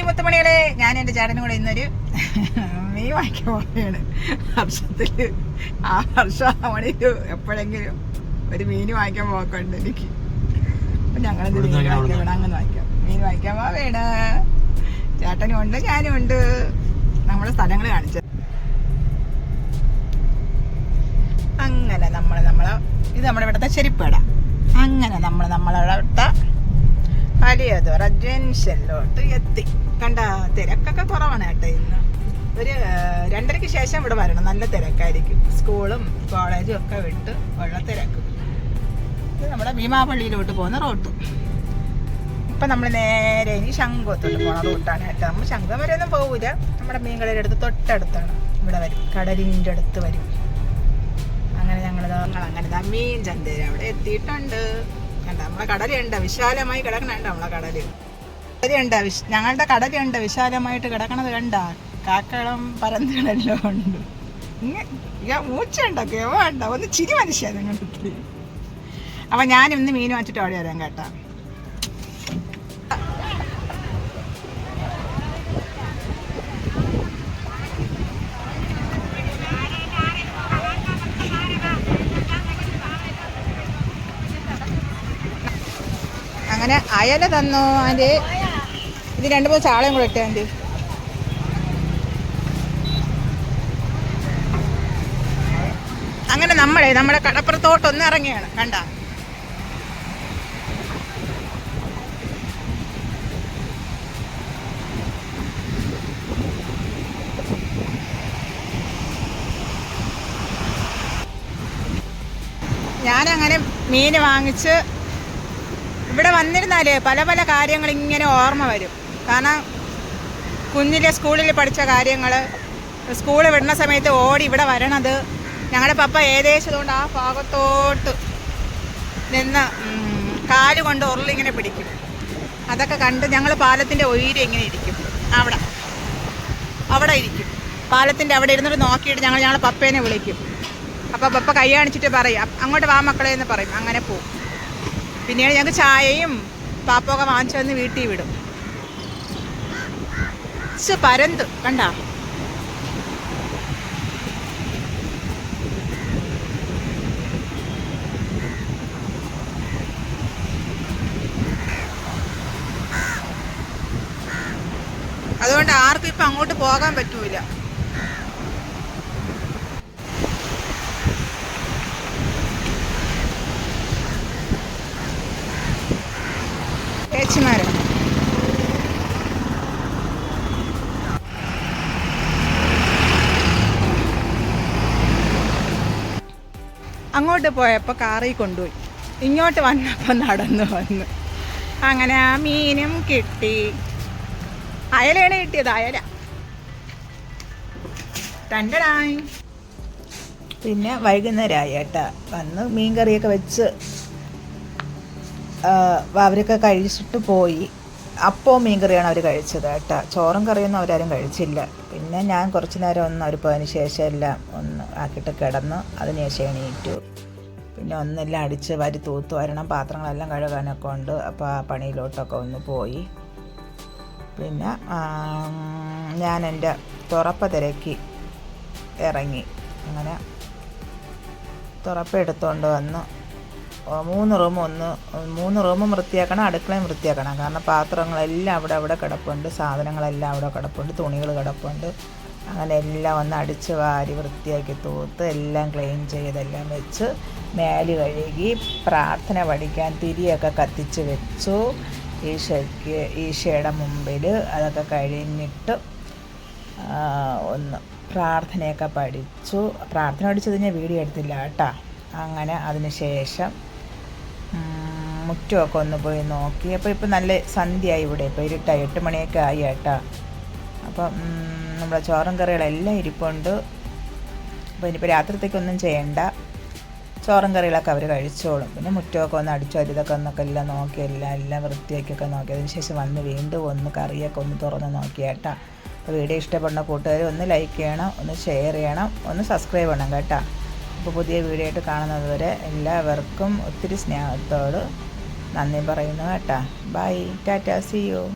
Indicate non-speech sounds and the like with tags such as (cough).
Hi മുത്തുമണികളെ. ഞാൻ എന്റെ ചേട്ടനും കൂടെ ഇന്നൊരു (laughs) മീൻ വാങ്ങിക്കാൻ പോവുകയാണ്. വർഷത്തിൽ ആ വർഷം മണിക്ക് എപ്പോഴെങ്കിലും ഒരു മീൻ വാങ്ങിക്കാൻ പോക്കുണ്ട് എനിക്ക്. അപ്പം ഞങ്ങളെന്ത് മീൻ വാങ്ങിക്കാൻ അങ്ങനെ വാങ്ങിക്കാം. മീൻ വാങ്ങിക്കാൻ പോവേണ് ചേട്ടനും ഉണ്ട് ഞാനും ഉണ്ട് നമ്മുടെ സ്ഥലങ്ങൾ കാണിച്ചു അങ്ങനെ നമ്മൾ നമ്മളെ ഇത് നമ്മുടെ ഇവിടുത്തെ ചെരിപ്പേട. അങ്ങനെ നമ്മൾ നമ്മളവിടുത്തെ വലിയതൊര ജംഗ്ഷനിലോട്ട് എത്തി. കണ്ട തിരക്കൊക്കെ കുറവാണ് കേട്ടോ ഇന്ന്. ഒരു രണ്ടരയ്ക്ക് ശേഷം ഇവിടെ വരണം. നല്ല തിരക്കായിരിക്കും. സ്കൂളും കോളേജും ഒക്കെ വിട്ട് ഉള്ള തിരക്ക്. ഇത് നമ്മുടെ ഭീമാപള്ളിയിലോട്ട് പോകുന്ന റോട്ട്. ഇപ്പം നമ്മൾ നേരെ ഇനി ശംഖുവത്തോട്ട് പോണ റൂട്ടാണ് കേട്ടോ. നമ്മൾ ശംഖം വരെ ഒന്നും പോകില്ല നമ്മുടെ മീൻകടയുടെ അടുത്ത് തൊട്ടടുത്താണ്. ഇവിടെ വരും. കടലിന്റെ അടുത്ത് വരും. അങ്ങനെ ഞങ്ങൾ ഞങ്ങൾ അങ്ങനെ മീൻ ചന്തയിൽ അവിടെ എത്തിയിട്ടുണ്ട്. നമ്മളെ കടലുണ്ട്. വിശാലമായി കിടക്കണുണ്ട് നമ്മളെ കടൽ. കടലുണ്ട്. ഞങ്ങളുടെ കടലുണ്ട്. വിശാലമായിട്ട് കിടക്കണത് കണ്ട? കാക്കളം പരന്തുകളെല്ലാം ഉണ്ട്. ഇങ്ങനെ മൂച്ചുണ്ടോ കേവണ്ട? ഒന്ന് ചിരി മനുഷ്യ നിങ്ങളുടെ അപ്പൊ ഞാൻ ഇന്ന് മീൻ വാങ്ങിച്ചിട്ട് അവിടെ വരാം കേട്ടാ. അങ്ങനെ അയല തന്നു ആന്റി? ഇത് രണ്ട് മൂന്ന് ചാളയും കൂടെ ഇട്ടേ ആന്റി. അങ്ങനെ നമ്മളെ നമ്മുടെ കടപ്പുറത്തോട്ടൊന്ന് ഇറങ്ങിയാണ്. കണ്ട? ഞാനങ്ങനെ മീൻ വാങ്ങിച്ച് ഇവിടെ വന്നിരുന്നാലേ പല പല കാര്യങ്ങൾ ഇങ്ങനെ ഓർമ്മ വരും. കാരണം കുഞ്ഞിലെ സ്കൂളിൽ പഠിച്ച കാര്യങ്ങൾ സ്കൂൾ വിടുന്ന സമയത്ത് ഓടി ഇവിടെ വരണത് ഞങ്ങളുടെ പപ്പ ഏകദേശം കൊണ്ട് ആ ഭാഗത്തോട്ട് നിന്ന് കാലുകൊണ്ട് കാൽ കൊണ്ട് ഉരുളിങ്ങനെ പിടിക്കും. അതൊക്കെ കണ്ട് ഞങ്ങൾ പാലത്തിന്റെ ഉയരം ഇങ്ങനെ ഇരിക്കും. അവിടെ. അവിടെ ഇരിക്കും. പാലത്തിന്റെ അവിടെ ഇരുന്നിട്ട് നോക്കിയിട്ട് ഞങ്ങൾ ഞങ്ങളുടെ പപ്പേനെ വിളിക്കും. അപ്പോൾ പപ്പ കൈ കാണിച്ചിട്ട് പറയും അങ്ങോട്ട് വാ മക്കളെ എന്ന് പറയും. അങ്ങനെ പോവും. പിന്നീട് ഞങ്ങൾക്ക് ചായയും പാപ്പൊക്കെ വാങ്ങിച്ചു വന്ന് വീട്ടിൽ വിടും. പരന്തു കണ്ട? അതുകൊണ്ട് ആർക്കും ഇപ്പം അങ്ങോട്ട് പോകാൻ പറ്റൂല. ചേച്ചിമാരാണ്. അങ്ങോട്ട് പോയപ്പോൾ കാറിൽ കൊണ്ടുപോയി. ഇങ്ങോട്ട് വന്നപ്പോൾ നടന്നു വന്നു. അങ്ങനെ ആ മീനും കിട്ടി. അയലയാണ് കിട്ടിയത് അയല. രണ്ടടായി പിന്നെ വൈകുന്നേരമായി കേട്ടാ വന്ന് മീൻകറിയൊക്കെ വെച്ച് അവരൊക്കെ കഴിച്ചിട്ട് പോയി. അപ്പവും മീൻ കറിയാണ് അവർ കഴിച്ചത് കേട്ടോ. ചോറും കറിയൊന്നും അവരാരും കഴിച്ചില്ല. പിന്നെ ഞാൻ കുറച്ച് നേരം ഒന്ന് അവർ പോയതിന് ശേഷം എല്ലാം ഒന്ന് ആക്കിയിട്ട് കിടന്നു. അതിന് ശേഷം എണീറ്റു. പിന്നെ ഒന്നെല്ലാം അടിച്ച് വരി തൂത്ത് വരണം. പാത്രങ്ങളെല്ലാം കഴുകാനൊക്കെ ഉണ്ട്. അപ്പോൾ ആ പണിയിലോട്ടൊക്കെ ഒന്ന് പോയി. പിന്നെ ഞാൻ എന്റെ തുറപ്പ തിരക്കി ഇറങ്ങി. അങ്ങനെ തുറപ്പ് എടുത്തുകൊണ്ട് വന്ന്. മൂന്ന് റൂം ഒന്ന് മൂന്ന് റൂമും വൃത്തിയാക്കണം അടുക്കളയും വൃത്തിയാക്കണം. കാരണം പാത്രങ്ങളെല്ലാം അവിടെ അവിടെ കിടപ്പുണ്ട്. സാധനങ്ങളെല്ലാം അവിടെ കിടപ്പുണ്ട്. തുണികൾ കിടപ്പുണ്ട്. അങ്ങനെ എല്ലാം ഒന്ന് അടിച്ച് വാരി വൃത്തിയാക്കി തൂത്ത് എല്ലാം ക്ലീൻ ചെയ്തെല്ലാം വെച്ച് മേൽ കഴുകി പ്രാർത്ഥന പഠിക്കാൻ തിരിയൊക്കെ കത്തിച്ച് വെച്ചു. ഈശോയ്ക്ക് ഈശോയുടെ മുമ്പിൽ അതൊക്കെ കഴിഞ്ഞിട്ട് ഒന്ന് പ്രാർത്ഥനയൊക്കെ പഠിച്ചു. പ്രാർത്ഥന പഠിച്ചത് ഞാൻ വീഡിയോ എടുത്തില്ല കേട്ടോ. അങ്ങനെ അതിന് ശേഷം മുറ്റമൊക്കെ ഒന്ന് പോയി നോക്കി അപ്പോൾ ഇപ്പോൾ നല്ല സന്ധ്യയായി ഇവിടെ. ഇപ്പോൾ ഇരുട്ടായി. എട്ട് മണിയൊക്കെ ആയി ഏട്ടാ. അപ്പം നമ്മുടെ ചോറും കറികളെല്ലാം ഇരിപ്പുണ്ട്. അപ്പോൾ ഇനിയിപ്പോൾ രാത്രിത്തേക്കൊന്നും ചെയ്യണ്ട. ചോറും കറികളൊക്കെ അവർ കഴിച്ചോളും. പിന്നെ മുറ്റമൊക്കെ ഒന്ന് അടിച്ചു അരിതൊക്കെ ഒന്നൊക്കെ എല്ലാം നോക്കി എല്ലാം എല്ലാം വൃത്തിയാക്കിയൊക്കെ നോക്കി. അതിന് ശേഷം വന്ന് വീണ്ടും ഒന്ന് കറിയൊക്കെ ഒന്ന് തുറന്ന് നോക്കി കേട്ടാ അപ്പോൾ വീഡിയോ ഇഷ്ടപ്പെടുന്ന കൂട്ടുകാർ ഒന്ന് ലൈക്ക് ചെയ്യണം ഒന്ന് ഷെയർ ചെയ്യണം ഒന്ന് സബ്സ്ക്രൈബ് ചെയ്യണം കേട്ടോ. അപ്പോൾ പുതിയ വീഡിയോ ആയിട്ട് കാണുന്നത് വരെ എല്ലാവർക്കും ഒത്തിരി സ്നേഹത്തോട് നന്ദി പറയുന്നു കേട്ടോ. By Tata C U